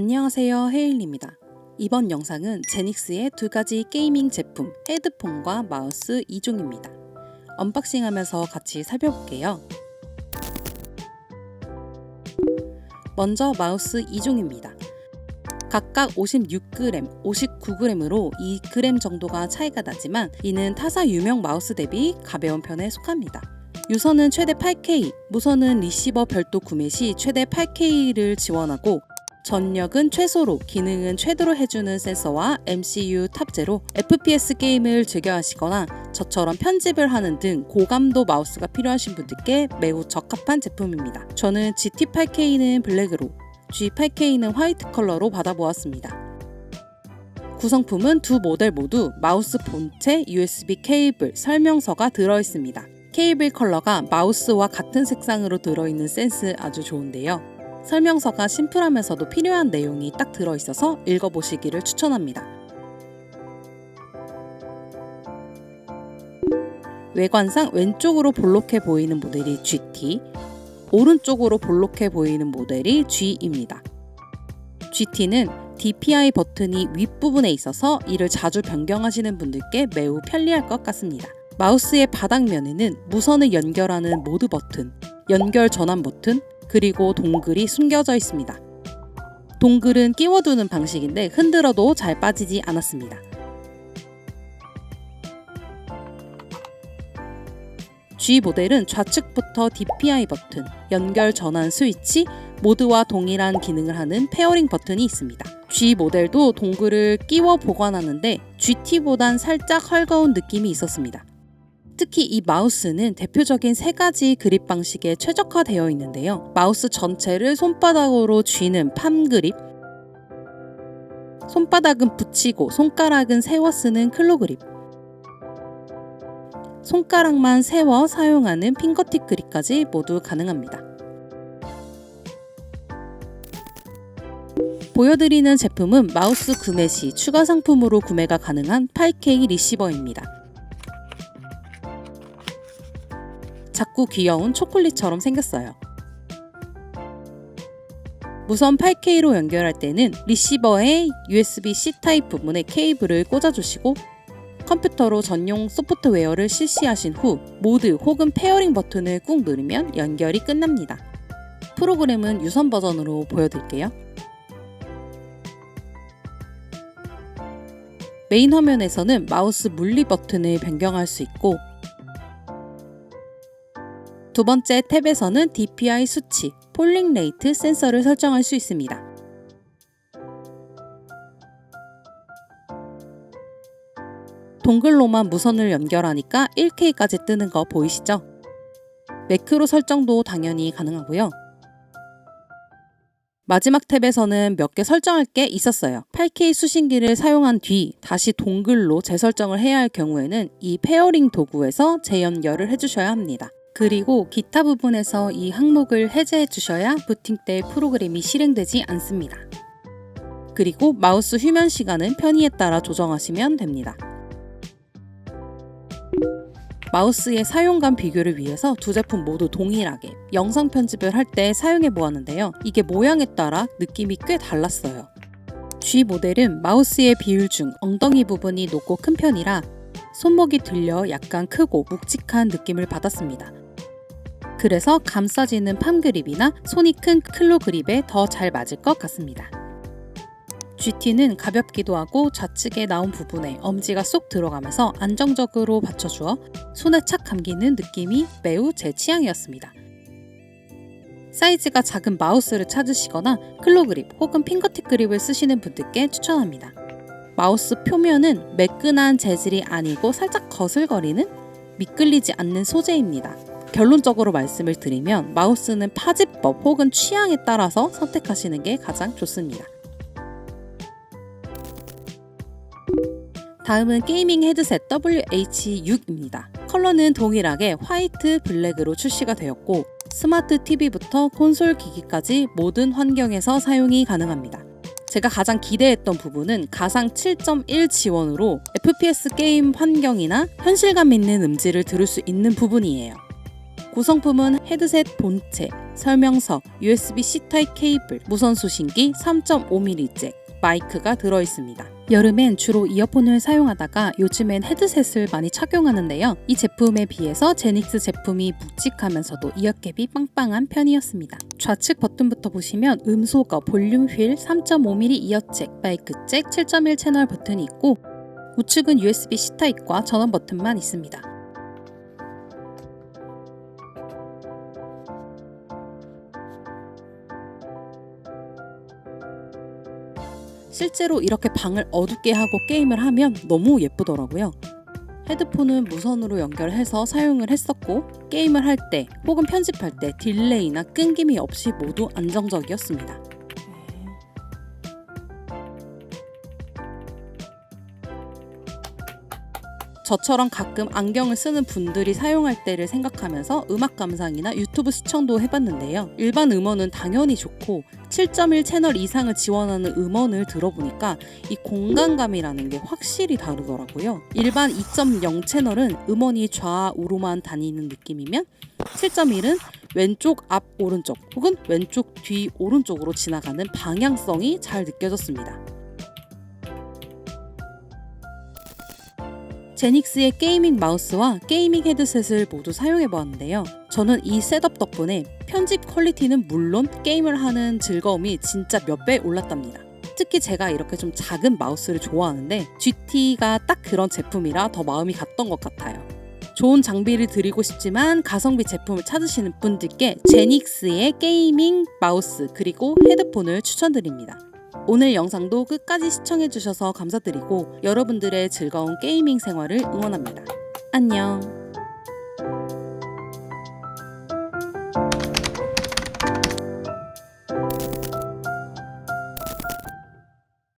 안녕하세요 헤일입니다. 이번 영상은 제닉스의 두 가지 게이밍 제품 헤드폰과 마우스 2종입니다. 언박싱하면서 같이 살펴볼게요. 먼저 마우스 2종입니다. 각각 56g, 59g으로 2g 정도가 차이가 나지만 이는 타사 유명 마우스 대비 가벼운 편에 속합니다. 유선은 최대 8K, 무선은 리시버 별도 구매 시 최대 8K를 지원하고 전력은 최소로, 기능은 최대로 해주는 센서와 MCU 탑재로 FPS 게임을 즐겨 하시거나 저처럼 편집을 하는 등 고감도 마우스가 필요하신 분들께 매우 적합한 제품입니다. 저는 GT8K는 블랙으로, G8K는 화이트 컬러로 받아보았습니다. 구성품은 두 모델 모두 마우스 본체 USB 케이블 설명서가 들어있습니다. 케이블 컬러가 마우스와 같은 색상으로 들어있는 센스 아주 좋은데요. 설명서가 심플하면서도 필요한 내용이 딱 들어있어서 읽어보시기를 추천합니다. 외관상 왼쪽으로 볼록해 보이는 모델이 GT, 오른쪽으로 볼록해 보이는 모델이 G입니다. GT는 DPI 버튼이 윗부분에 있어서 이를 자주 변경하시는 분들께 매우 편리할 것 같습니다. 마우스의 바닥면에는 무선을 연결하는 모드 버튼, 연결 전환 버튼, 그리고 동글이 숨겨져 있습니다. 동글은 끼워두는 방식인데 흔들어도 잘 빠지지 않았습니다. G 모델은 좌측부터 DPI 버튼, 연결 전환 스위치, 모드와 동일한 기능을 하는 페어링 버튼이 있습니다. G 모델도 동글을 끼워 보관하는데 GT보단 살짝 헐거운 느낌이 있었습니다. 특히 이 마우스는 대표적인 세 가지 그립 방식에 최적화되어 있는데요. 마우스 전체를 손바닥으로 쥐는 팜 그립, 손바닥은 붙이고 손가락은 세워 쓰는 클로 그립, 손가락만 세워 사용하는 핑거팁 그립까지 모두 가능합니다. 보여드리는 제품은 마우스 구매 시 추가 상품으로 구매가 가능한 8K 리시버입니다. 작고 귀여운 초콜릿처럼 생겼어요. 무선 8K로 연결할 때는 리시버의 USB-C 타입 부분에 케이블을 꽂아주시고 컴퓨터로 전용 소프트웨어를 실시하신 후 모드 혹은 페어링 버튼을 꾹 누르면 연결이 끝납니다. 프로그램은 유선 버전으로 보여드릴게요. 메인 화면에서는 마우스 물리 버튼을 변경할 수 있고 두 번째 탭에서는 DPI 수치, 폴링 레이트 센서를 설정할 수 있습니다. 동글로만 무선을 연결하니까 1K까지 뜨는 거 보이시죠? 매크로 설정도 당연히 가능하고요. 마지막 탭에서는 몇 개 설정할 게 있었어요. 8K 수신기를 사용한 뒤 다시 동글로 재설정을 해야 할 경우에는 이 페어링 도구에서 재연결을 해주셔야 합니다. 그리고 기타 부분에서 이 항목을 해제해 주셔야 부팅 때 프로그램이 실행되지 않습니다. 그리고 마우스 휴면 시간은 편의에 따라 조정하시면 됩니다. 마우스의 사용감 비교를 위해서 두 제품 모두 동일하게 영상 편집을 할 때 사용해 보았는데요. 이게 모양에 따라 느낌이 꽤 달랐어요. G 모델은 마우스의 비율 중 엉덩이 부분이 높고 큰 편이라 손목이 들려 약간 크고 묵직한 느낌을 받았습니다. 그래서 감싸지는 팜 그립이나 손이 큰 클로 그립에 더 잘 맞을 것 같습니다. GT는 가볍기도 하고 좌측에 나온 부분에 엄지가 쏙 들어가면서 안정적으로 받쳐주어 손에 착 감기는 느낌이 매우 제 취향이었습니다. 사이즈가 작은 마우스를 찾으시거나 클로 그립 혹은 핑거팁 그립을 쓰시는 분들께 추천합니다. 마우스 표면은 매끈한 재질이 아니고 살짝 거슬거리는 미끌리지 않는 소재입니다. 결론적으로 말씀을 드리면 마우스는 파지법 혹은 취향에 따라서 선택하시는 게 가장 좋습니다. 다음은 게이밍 헤드셋 WH6입니다. 컬러는 동일하게 화이트, 블랙으로 출시가 되었고 스마트 TV부터 콘솔 기기까지 모든 환경에서 사용이 가능합니다. 제가 가장 기대했던 부분은 가상 7.1 지원으로 FPS 게임 환경이나 현실감 있는 음질을 들을 수 있는 부분이에요. 구성품은 헤드셋 본체, 설명서, USB-C 타입 케이블, 무선 수신기 3.5mm 잭, 마이크가 들어 있습니다. 여름엔 주로 이어폰을 사용하다가 요즘엔 헤드셋을 많이 착용하는데요. 이 제품에 비해서 제닉스 제품이 묵직하면서도 이어캡이 빵빵한 편이었습니다. 좌측 버튼부터 보시면 음소거, 볼륨 휠, 3.5mm 이어잭, 마이크 잭, 7.1 채널 버튼이 있고 우측은 USB-C 타입과 전원 버튼만 있습니다. 실제로 이렇게 방을 어둡게 하고 게임을 하면 너무 예쁘더라고요. 헤드폰은 무선으로 연결해서 사용을 했었고 게임을 할 때 혹은 편집할 때 딜레이나 끊김이 없이 모두 안정적이었습니다. 저처럼 가끔 안경을 쓰는 분들이 사용할 때를 생각하면서 음악 감상이나 유튜브 시청도 해봤는데요. 일반 음원은 당연히 좋고 7.1 채널 이상을 지원하는 음원을 들어보니까 이 공간감이라는 게 확실히 다르더라고요. 일반 2.0 채널은 음원이 좌우로만 다니는 느낌이면 7.1은 왼쪽 앞 오른쪽 혹은 왼쪽 뒤 오른쪽으로 지나가는 방향성이 잘 느껴졌습니다. 제닉스의 게이밍 마우스와 게이밍 헤드셋을 모두 사용해 보았는데요. 저는 이 셋업 덕분에 편집 퀄리티는 물론 게임을 하는 즐거움이 진짜 몇 배 올랐답니다. 특히 제가 이렇게 좀 작은 마우스를 좋아하는데 GT가 딱 그런 제품이라 더 마음이 갔던 것 같아요. 좋은 장비를 드리고 싶지만 가성비 제품을 찾으시는 분들께 제닉스의 게이밍 마우스 그리고 헤드폰을 추천드립니다. 오늘 영상도 끝까지 시청해주셔서 감사드리고 여러분들의 즐거운 게이밍 생활을 응원합니다. 안녕.